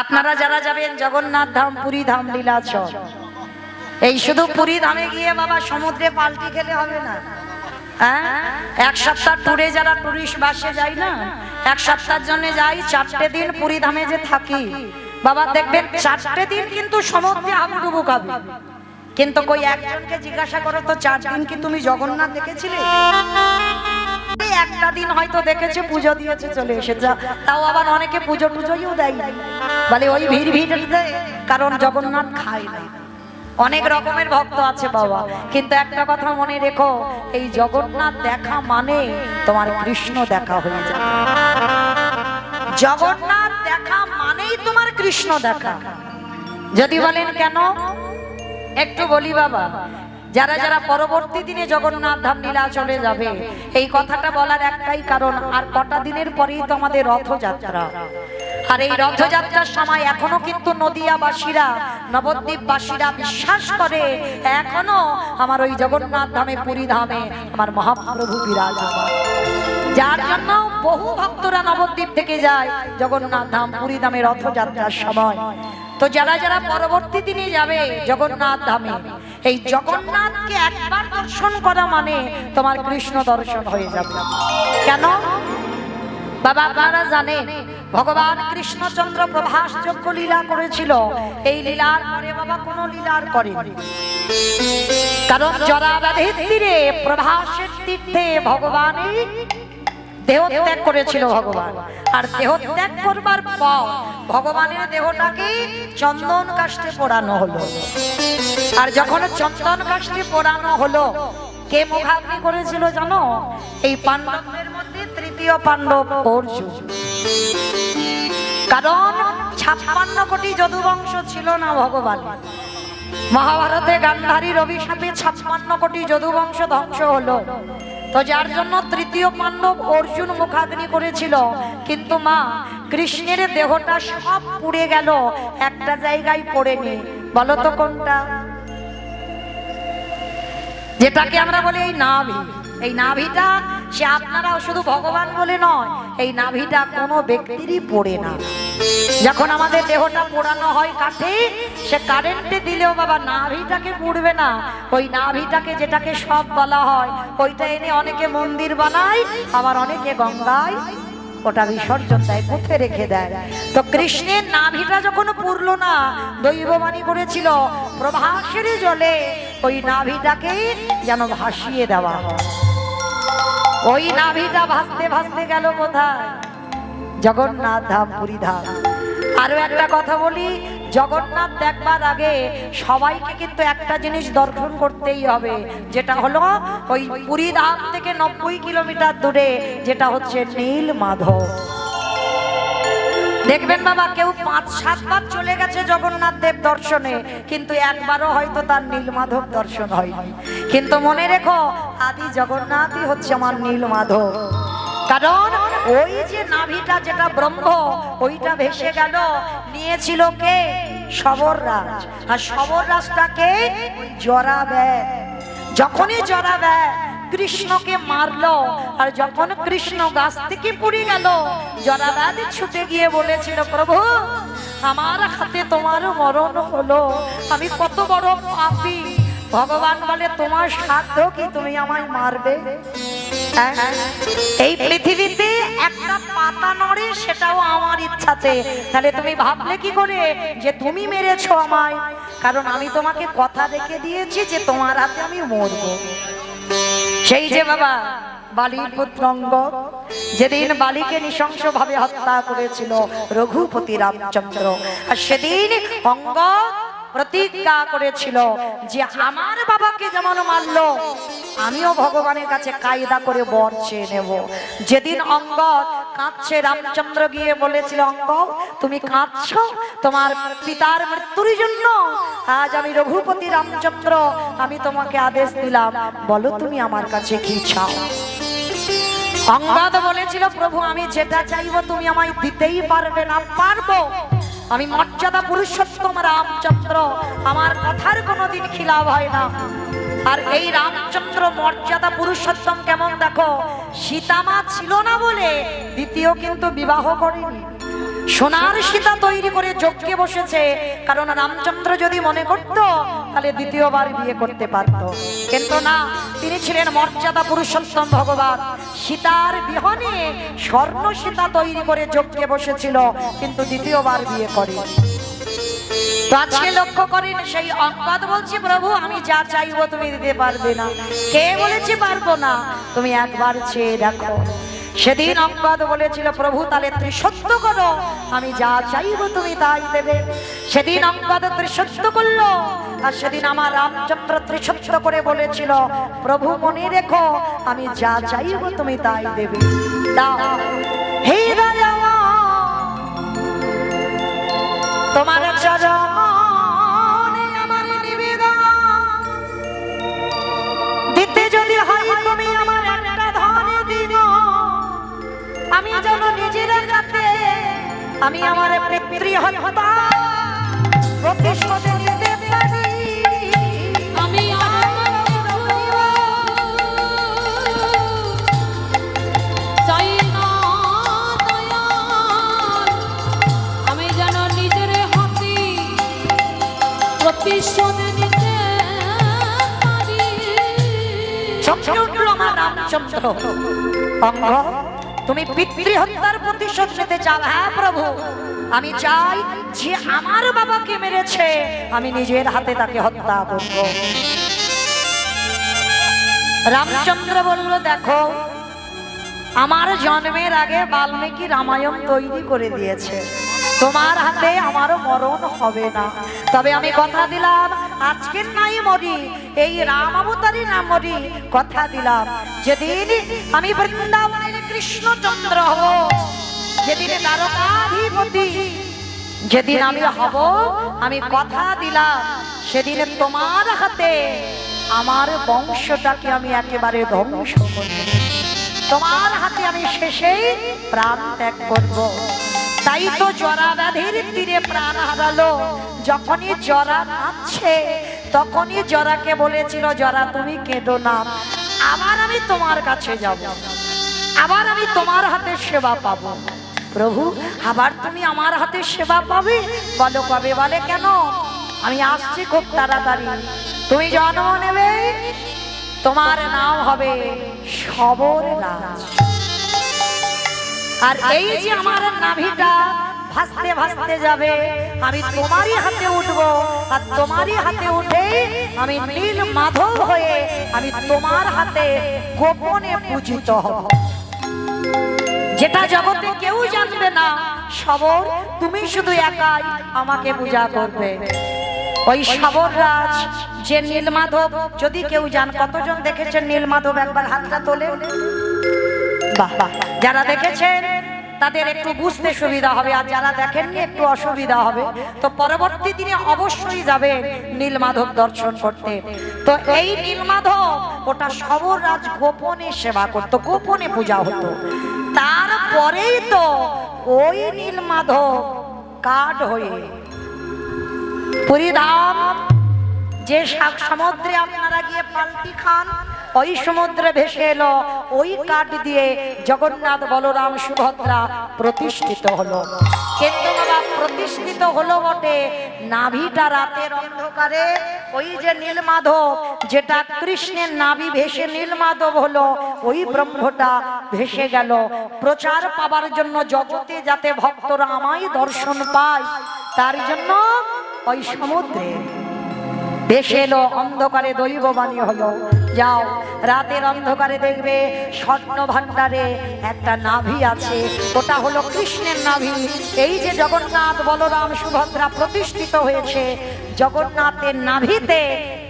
আপনারা যারা যাবেন, জগন্নাথ ধাম, পুরী ধাম, লীলাচল। এই শুধু পুরী ধামে গিয়ে বাবা সমুদ্রে পাল্টি খেলে হবে না। হ্যাঁ? এক সপ্তাহ ট্যুরে যারা টুরিস্ট বাসে যাই না, এক সপ্তাহের জন্য যাই, চারটে দিন পুরী ধামে যে থাকি। বাবা, দেখবেন চারটে দিন কিন্তু সমুদ্রে হাবুডুবু খাবে। কিন্তু কই একজনকে জিজ্ঞাসা করো তো, চার দিন কি তুমি জগন্নাথ দেখেছিলে? একটা দিন হয়তো দেখেছে, পুজো দিয়েছে, চলে এসেছে। তাও আবার অনেকে পুজো টুজোও দেয় বলে ওই ভিড় ভিড় কারণ জগন্নাথ খায় না। অনেক রকমের ভক্ত আছে বাবা। কিন্তু একটা কথা মনে রেখো, এই জগন্নাথ দেখা মানে তোমার কৃষ্ণ দেখা হয়ে যাবে জগন্নাথ দেখা মানেই তোমার কৃষ্ণ দেখা। যদি বলেন কেন? একটু বলি বাবা যারা যারা পরবর্তী দিনে জগন্নাথ ধাম লীলা চলে যাবে, এই কথাটা বলার একটাই কারণ, আর কটা দিনের পরেই তো আমাদের রথযাত্রা। আর এই রথযাত্রার সময় এখনও কিন্তু নদিয়াবাসীরা, নবদ্বীপবাসীরা বিশ্বাস করে, এখনও আমার ওই জগন্নাথ ধামে, পুরী ধামে আমার মহাপ্রভু বিরাজমান। যার জন্য বহু ভক্তরা নবদ্বীপ থেকে যায়, জগন্নাথ ধাম, পুরী ধামে রথযাত্রার সময়। তো যারা যারা পরবর্তী দিনে যাবে জগন্নাথ ধামে, এই জগন্নাথকে একবার দর্শন করা মানে তোমার কৃষ্ণ দর্শন হয়ে যাবে। কেন? বাবা আপনারা জানেন, ভগবান কৃষ্ণচন্দ্র প্রভাস যোগ্য লীলা করেছিল। এই লীলার পরে বাবা কোন লীলার করে কারণ জরাবাধের তীরে প্রভাসের তীর্থে ভগবানই দেহত্যাগ করেছিল ভগবান। আর দেহত্যাগ করবার পর ভগবানের দেহটাকে চন্দন কাষ্টে পোড়ানো হলো। আর যখন চন্দন কাষ্টে পোড়ানো হলো, কে মুখাগ্নি করেছিল জানো? এই পাণ্ডবদের মধ্যে তৃতীয় পাণ্ডব অর্জুন। কারণ ছাপ্পান্ন কোটি যদুবংশ ছিল না ভগবান। মহাভারতে গান্ধারীর অভিশাপে ছাপ্পান্ন কোটি যদুবংশ ধ্বংস হলো। তো যার জন্য তৃতীয় পাণ্ডব অর্জুন মুখাগ্নি করেছিল। কিন্তু মা, কৃষ্ণের দেহটা সব পুড়ে গেল, একটা জায়গায় পড়েনি। বলো তো কোনটা? যেটাকে আমরা বলি এই নাভি। এই নাভিটা, সে আপনারাও শুধু ভগবান বলে নয়, এই নাভিটা কোনো ব্যক্তিরই পড়ে না। যখন আমাদের দেহটা পোড়ানো হয় কাঠে, সে কারেন্টে দিলেও বাবা নাভিটাকে পুড়বে না। ওই নাভিটাকে যেটাকে সব বলা হয়, ওইটা এনে অনেকে মন্দির বানায়, আবার অনেকে গঙ্গায় ওটা বিসর্জন দেয় পুঁতে রেখে দেয়? তো কৃষ্ণের নাভিটা যখন পুরলো না, দৈববাণী করেছিল, প্রভাসের জলে ওই নাভিটাকে যেন ভাসিয়ে দেওয়া হয়। ওই নাভিটা ভাসতে ভাসতে গেল কোথায়? জগন্নাথ ধাম, পুরী ধাম। আরও একটা কথা বলি জগন্নাথ দেখবার আগে সবাইকে কিন্তু একটা জিনিস দর্শন করতেই হবে, যেটা হলো ওই পুরী ধাম থেকে নব্বই কিলোমিটার দূরে, যেটা হচ্ছে নীল মাধব। দেখবেন বাবা, কেউ পাঁচ, সাতবার চলে গেছে জগন্নাথ দেব দর্শনে, কিন্তু একবারও হয়তো তার নীলমাধব দর্শন হয়নি। কিন্তু মনে রেখো, আদি জগন্নাথই হচ্ছে আমার নীলমাধব কারণ ওই যে নাভিটা যেটা ব্রহ্ম, ওইটা ভেসে গেল। নিয়েছিল কে? সবর রাজ। আর সবর রাজটাকে জরা ব্যয় যখনই জরা ব্যয় কৃষ্ণকে মারলো। আর যখন কৃষ্ণ গাছ থেকে পুড়ে গেল জরাবাদ ছুটে গিয়ে বলেছিল, প্রভু, আমার হাতে তোমার মরণ হলো। আমি কত বড় পাপি। ভগবান বলে তোমার সাধ্য কি তুমি আমায় মারবে? এই পৃথিবীতে একটা পাতা নড়ে, সেটাও আমার ইচ্ছাতে। তাহলে তুমি ভাবলে কি করে যে তুমি মেরেছো আমায়? কারণ আমি তোমাকে কথা রেখে দিয়েছি যে তোমার হাতে আমি মরবো। সেই যে বাবা, বালির পুত্র অঙ্গ, যেদিন বালিকে নৃশংস ভাবে হত্যা করেছিল রঘুপতি রামচন্দ্র, আর সেদিন অঙ্গ প্রতিজ্ঞা করেছিল যে আমার বাবাকে যেমন মারলো আমিও ভগবানের কাছে কায়দা করে বর চেয়ে নেব। যেদিন অঙ্গ কাঁদছে, রামচন্দ্র গিয়ে বলেছিল অঙ্গ তুমি কাঁদছ? তোমার পিতার মৃত্যুর জন্য আজ আমি রঘুপতি রামচন্দ্র, আমি তোমাকে আদেশ দিলাম। বলো তুমি আমার কাছে কি চাও? অঙ্গাদ বলেছিল, প্রভু, আমি যেটা চাইব তুমি আমায় দিতেই পারবে না, পারব। আমি মর্যাদা পুরুষোত্তম রামচন্দ্র, আমার কথার কোনোদিন খিলাপ হয় না। আর এই রামচন্দ্র মর্যাদা পুরুষোত্তম কেমন দেখো? সীতামা ছিল না বলে দ্বিতীয় কিন্তু বিবাহ করেনি। সোনার সীতা তৈরি করে যজ্ঞে বসেছে, কারণ রামচন্দ্র যদি মনে করত, তাহলে দ্বিতীয়বার বিয়ে করতে পারত। কিন্তু না, তিনি ছিলেন মর্যাদা পুরুষোত্তম ভগবান। সীতার বিহনে স্বর্ণ সীতা তৈরি করে যজ্ঞে বসেছিল, কিন্তু দ্বিতীয়বার বিয়ে করে তো আজকে লক্ষ্য করেন, সেই অঙ্কাদ বলছে, প্রভু, আমি যা চাইব তুমি দিতে পারবে না। কে বলেছে পারব না? তুমি একবার চেয়ে দেখো। সেদিন অঙ্কাদ বলেছিল, প্রভু, তাহলে ত্রিসত্য করো। আমি যা চাইব তুমি তাই দেবে। সেদিন অঙ্কাদ ত্রিসত্য করল, আর সেদিন আমার রামচন্দ্র ত্রিসত্য করে বলেছিল, প্রভু, মনে রেখো, আমি যা চাইব তুমি তাই দেবে। তোমার চরণে আমি যেন নিজের কাছে আমি আমার পিতৃ হত্যা প্রতিশোধ নিতে পারি। আমি প্রতিশোধ নিতে পারি। চমকে উঠল আমার রামচন্দ্র। অঙ্গ তুমি পিতৃ হত্যার প্রতিশোধ নিতে চাও। হ্যাঁ প্রভু। আমি চাই যে আমার বাবাকে মেরেছে। আমি নিজের হাতে তাকে হত্যা করব। রামচন্দ্র বলল, দেখো, আমার জন্মের আগে বাল্মীকি রামায়ণ তৈরি করে দিয়েছে। তোমার হাতে আমার মরণ হবে না। তবে আমি কথা দিলাম, আজকের নাই মরি, এই রাম অবতারই না মরি, কথা দিলাম। যেদিন আমি বৃন্দাবনের কৃষ্ণচন্দ্র হব। যেদিন দ্বারকাধিপতি, যেদিন আমি হব, আমি কথা দিলাম, সেদিন তোমার হাতে আমার বংশটাকে আমি একেবারে ধ্বংস করব। তোমার হাতে আমি শেষেই প্রাণ ত্যাগ করব। তাই তো জরা ব্যাধির তীরে প্রাণ হারালো। যখনই জরা কাঁদছে, তখনই জরাকে বলেছিল, জরা, তুমি কেঁদো না। আবার আমি তোমার কাছে যাব। আবার আমি তোমার হাতে সেবা পাবো। প্রভু আবার তুমি আমার হাতে সেবা পাবে? বলো কবে বলে কেন? আমি আসছি খুব তাড়াতাড়ি। তুমি জন্ম নেবে? তোমার নাম হবে সবর রাজ। আর এই যে আমার নাভিটা ভাসতে ভাসতে যাবে আমি তোমারই হাতে উঠব। আর তোমারই হাতে উঠে আমি নীল মাধব হয়ে আমি তোমার হাতে গোপনে পূজিত হব। যেটা জগতে কেউ জানবে না সবর তুমি শুধু একাই আমাকে পূজা করবে। ওই সবর রাজ, যে নীলমাধব, যদি কেউ জান, কতজন দেখেছেন নীলমাধব একবার হাতটা তোলে যারা দেখেছেন, তাদের একটু বুঝতে সুবিধা হবে, আর যারা দেখেননি একটু অসুবিধা হবে। তো পরবর্তী দিনে অবশ্যই যাবে নীলমাধব দর্শন করতে। তো এই নীলমাধব ওটা সবর রাজ গোপনে সেবা করতো, গোপনে পূজা হতো। তারপরেই তো ওই নীল মাধব কাঠ হয়ে পুরীধাম, যে শাক সমুদ্রে আপনারা গিয়ে পাল্টি খান ওই সমুদ্রে ভেসে এলো, ওই কাঠ দিয়ে জগন্নাথ বলরাম সুভদ্রা প্রতিষ্ঠিত হলো। কিন্তু বাবা প্রতিষ্ঠিত হলো বটে। নাভিটা রাতের অন্ধকারে, ওই যে নীলমাধব, যেটা কৃষ্ণের নাভি ভেসে নীলমাধব হলো, ওই ব্রহ্মটা ভেসে গেল। প্রচার পাবার জন্য জগতে যাতে ভক্তরা আমায় দর্শন পায়, তার জন্য ওই সমুদ্রে ভেসে এলো, অন্ধকারে দৈববাণী হলো। যাও। রাতের অন্ধকারে দেখবে স্বর্ণ ভাণ্ডারে একটা নাভি আছে। ওটা হলো কৃষ্ণের নাভি। এই যে জগন্নাথ বলরাম সুভদ্রা প্রতিষ্ঠিত হয়েছে, জগন্নাথের নাভিতে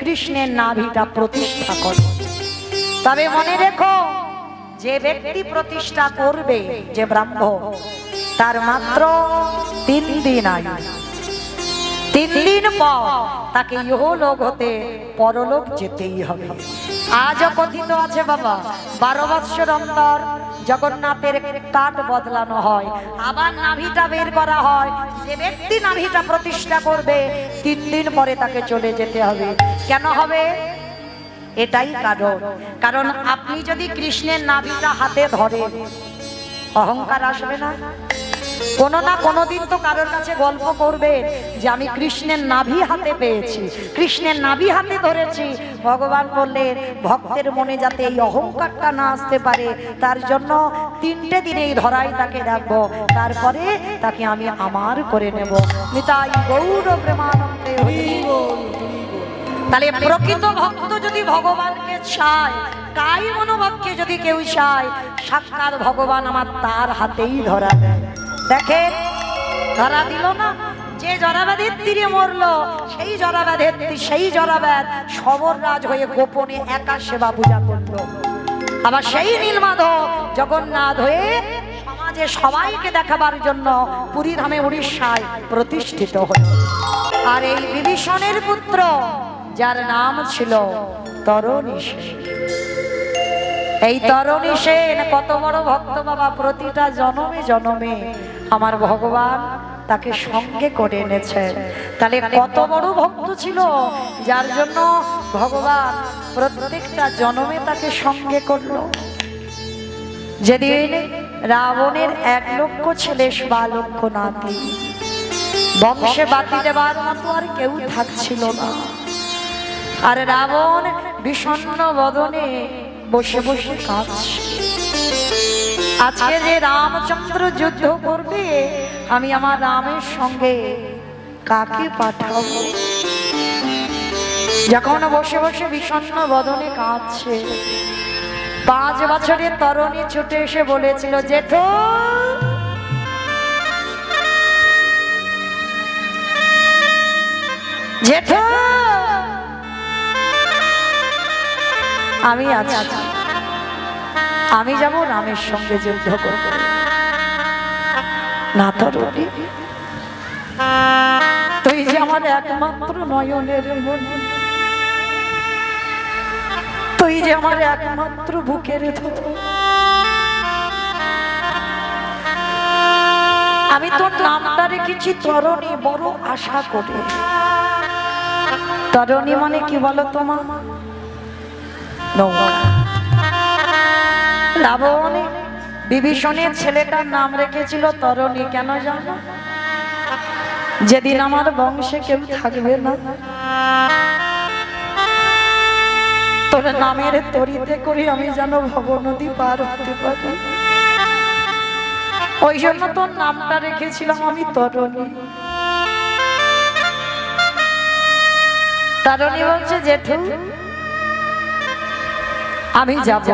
কৃষ্ণের নাভিটা প্রতিষ্ঠা করে। তবে মনে রেখো, যে ব্যক্তি প্রতিষ্ঠা করবে, যে ব্রাহ্মণ, তার মাত্র তিন দিন আয়ু। তিন দিন পর তাকে ইহলোক হতে পরলোক যেতেই হবে। আজও কথিত আছে বাবা, বারো বৎসর অন্তর জগন্নাথের কাঠ বদলানো হয়। আবার নাভিটা বের করা হয়। যে ব্যক্তি নাভিটা প্রতিষ্ঠা করবে, তিন দিন পরে তাকে চলে যেতে হবে। কেন হবে? এটাই কারণ। কারণ আপনি যদি কৃষ্ণের নাভিটা হাতে ধরেন, অহংকার আসবে না। কোনো না কোনো দিন তো কারোর কাছে গল্প করবে যে আমি কৃষ্ণের নাভি হাতে পেয়েছি। কৃষ্ণের নাভি হাতে ধরেছি। ভগবান বললেন ভক্তের মনে যাতে এই অহংকারটা না আসতে পারে, তার জন্য তিনটে দিন এই ধরাই তাকে রাখব। তারপরে তাকে আমি আমার করে নেব। নিতাই গৌর প্রেমানন্দে। তাহলে প্রকৃত ভক্ত যদি ভগবানকে চায়, কাই মনোভাবকে যদি কেউ চায়, সাক্ষাৎ ভগবান আমার তার হাতেই ধরা দেয়। দেখেন ধরা দিল না। যে জরাবাদের তীরে মরলো, সেই জরাবাদের সেই জরাবাদ সবররাজ হয়ে গোপনে একা সেবা পূজা করল। আবার সেই নীলমাধব জগন্নাথ হয়ে সমাজে সবাইকে দেখাবার জন্য পুরীধামে উড়িষ্যায় প্রতিষ্ঠিত হল। আর এই বিভীষণের পুত্র, যার নাম ছিল তরণী এই তরণী সেন কত বড় ভক্ত বাবা, প্রতিটা জনমে জনমে আমার ভগবান তাকে সঙ্গে করে এনেছে। তাহলে কত বড় ভক্ত ছিল। যার জন্য ভগবান প্রত্যেকটা জনমে তাকে সঙ্গে করল। যেদিন রাবণের এক লক্ষ ছেলে বা লক্ষ নাতি। বংশে বাতি দেবার মতো আর কেউ থাকছিল না। আর রাবণ বিষণ্ন বদনে বসে বসে কাঁদছে। আজকে যে রামচন্দ্র যুদ্ধ করবে, আমি আমার রামের সঙ্গে কাকে পাঠাবো? যখন বসে বসে বিষণ্ণ বদনে কাঁদছে, পাঁচ বছরের তরণী ছুটে এসে বলেছিল, জেঠো জেঠো, আমি আছি। আমি যাব রামের সঙ্গে যুদ্ধ করব না তরণী তুই যে আমার একমাত্র নয়নের তুই যে আমার একমাত্র বুকের আমি তোর নামটা রেখেছি তরণী, বড় আশা করে। তরণী মানে কি বলো তোমার নৌকা। রাবণ বিভীষণের ছেলেটার নাম রেখেছিল তরণী, কেন জানো? যেদিন আমার বংশে কেউ থাকবে না, তোর নামের তরিতে করে আমি যেন ভবনদী পার হতে পারি। ওই জন্য তোর নামটা রেখেছিলাম আমি তরণী। তারণী বলছে, জেঠু, আমি যাব।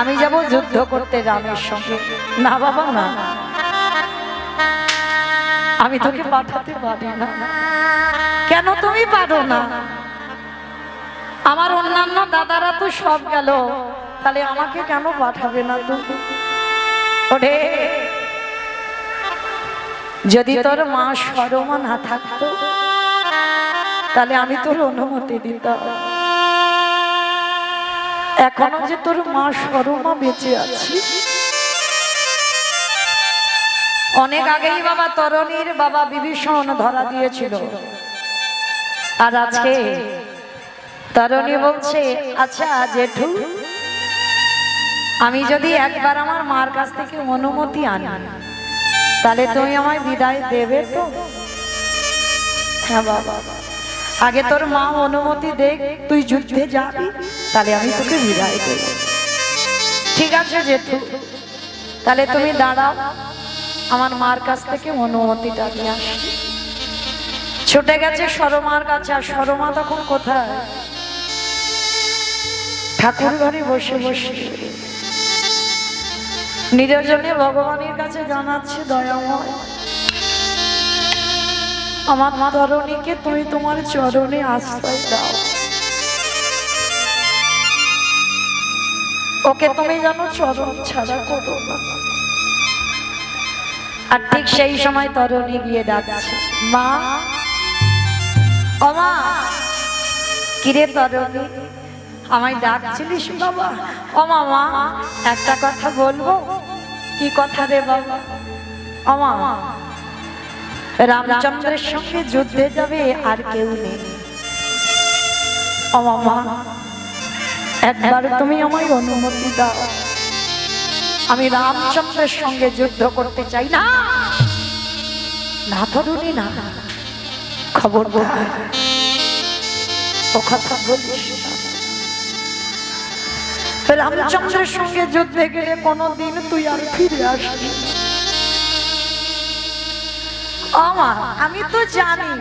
আমি যাব যুদ্ধ করতে রামের সঙ্গে। না, বাবা, না। আমি তোকে পাঠাতে পারি না। কেন তুমি পারো না? আমার অন্যান্য দাদারা তো সব গেল। তাহলে আমাকে কেন পাঠাবে না তুমি? ওরে, যদি তোর মা সরমা না থাকতো, তাহলে আমি তোর অনুমতি দিতাম। এখনও যে তোর মা সরমা বেঁচে আছি। অনেক আগেই বাবা তরণীর বাবা বিভীষণ ধরা দিয়েছিল। আর আজকে তরণী বলছে আচ্ছা জেঠু, আমি যদি একবার আমার মার কাছ থেকে অনুমতি আনি, তাহলে তুমি আমায় বিদায় দেবে তো? হ্যাঁ বাবা। আগে তোর মা অনুমতি দেখ, তুই যুদ্ধে যাবি, তাহলে আমি তোকে বিদায় দেব। ঠিক আছে জেঠু, তাহলে তুমি দাঁড়াও, আমার মার কাছ থেকে অনুমতিটা নিয়ে আসি। ছুটে গেছে সরমার কাছে, আর সরমা তখন কোথায়? ঠাকুর ঘরে বসে বসে। নিরজনে ভগবানের কাছে জানাচ্ছে দয়াময়। আমার মা ধরণীকে তুমি তোমার চরণে আশ্রয় দাও। ওকে তুমি জানো চরণ ছাড়া করো আর ঠিক সেই সময় তরণী গিয়ে ডাকছে, মা অমা মা, কিরে তরণী, আমায় ডাকছিলিস বাবা? ও মামা একটা কথা বলব? কি কথা রে বাবা? ও মামা রামচন্দ্রের সঙ্গে যুদ্ধে যাবে আর কেউ নেই। একবার তুমি আমায় অনুমতি দাও। আমি রামচন্দ্রের সঙ্গে যুদ্ধ করতে চাই না। না না খবর। রামচন্দ্রের সঙ্গে যুদ্ধে গেলে কোনোদিন তুই আর ফিরে আসবি না। আমি তো জানি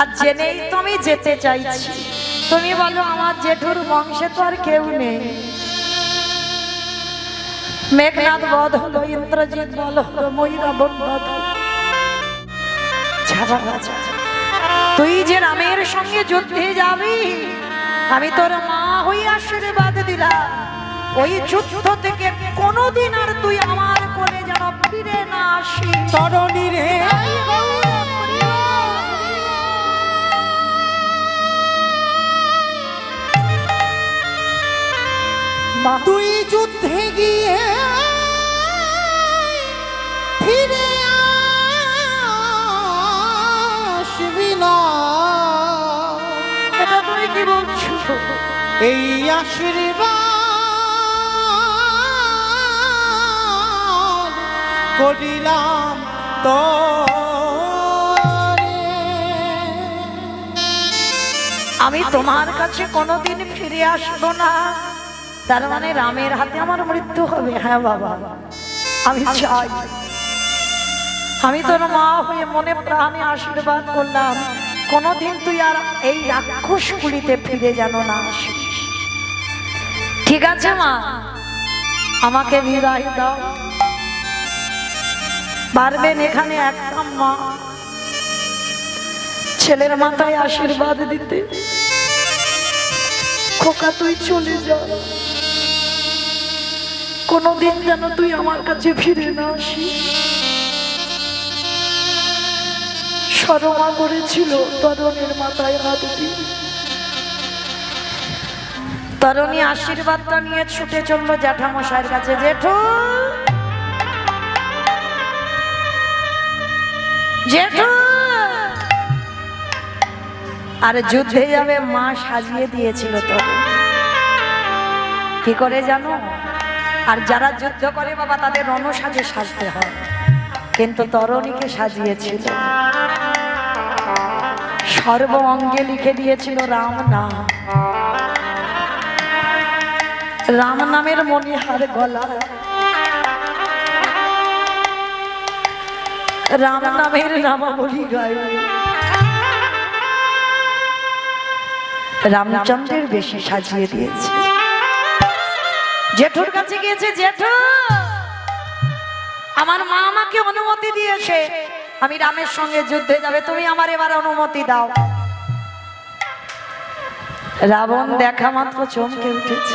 আর জেনেই তো আমি যেতে চাইছি তুমি বলো, আমার জেঠুর বংশে তো আর কেউ নেই মেঘনাথ বধ হলো, ইন্দ্রজিৎ বল হলো, ময়ূরাবন বধ। তুই যে রামের সঙ্গে যুদ্ধে যাবি, আমি তোর মা হই আশীর্বাদ দিলাম ওই যুদ্ধ থেকে কোনোদিন আর তুই আমার কোলে যেন ফিরে না আসি। তরণী রে। তুই যুদ্ধে গিয়ে ফিরে আসবি না। এটা তুমি কি বলছো? এই আশীর্বাদ করিলাম তো আমি তোমার কাছে কোনোদিন ফিরে আসব না। তার মানে রামের হাতে আমার মৃত্যু হবে। হ্যাঁ বাবা আমি চাই। আমি তোর মা হয়ে মনে প্রাণে আশীর্বাদ করলাম। কোনোদিন তুই আর এই রাক্ষসগুলিতে ফিরে যেন না আসিস। ঠিক আছে মা আমাকে বিদায় দাও। পারবেন এখানে একটা মা ছেলের মাথায় আশীর্বাদ দিতে। খোকা, তুই চলে যা। কোনোদিন যেন তুই আমার কাছে ফিরে না আসিস। সরমা করেছিল তরণের মাথায় হাত দিয়ে। তরণী আশীর্বাদটা নিয়ে ছুটে চলল জ্যাঠামশাইয়ের কাছে। জেঠু! জেঠু! আর যুদ্ধে যাবে, মা সাজিয়ে দিয়েছিল তো কি করে জানো? আর যারা যুদ্ধ করে বাবা, তাদের রণসাজে সাজতে হয়। কিন্তু তরণীকে সাজিয়েছিল। সর্ব অঙ্গে লিখে দিয়েছিল রাম নাম। রাম নামের মণিহার গলা। রাম নামের নামাবলী গায়। রামচন্দ্রের বেশি সাজিয়ে দিয়েছে। জেঠুর কাছে গিয়েছে, জেঠু, আমার মা আমাকে অনুমতি দিয়েছে। আমি রামের সঙ্গে যুদ্ধে যাবে, তুমি আমার এবার অনুমতি দাও। রাবণ দেখা মাত্র চমকে উঠেছে।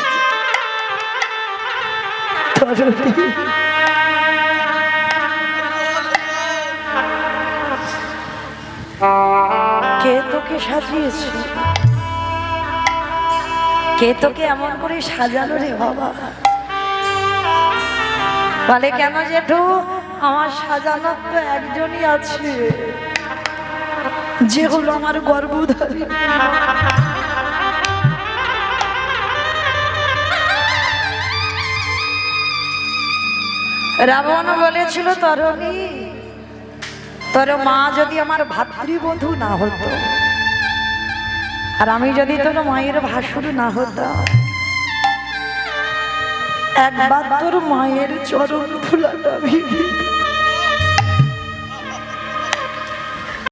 কে তোকে সাজিয়েছে? কে তোকে এমন করে সাজালো রে বাবা? বলে, কেন জেঠু? আমার সাজানোর তো একজনই আছে। যে হলো আমার গর্ভধারী। রাবণ বলেছিল, তরণী তোর মা যদি আমার ভাতৃবধূ না হতো, আর আমি যদি তোর মায়ের ভাসুর না হতাম, একবার তোর মায়ের চরণ ফুলাটা ভিড়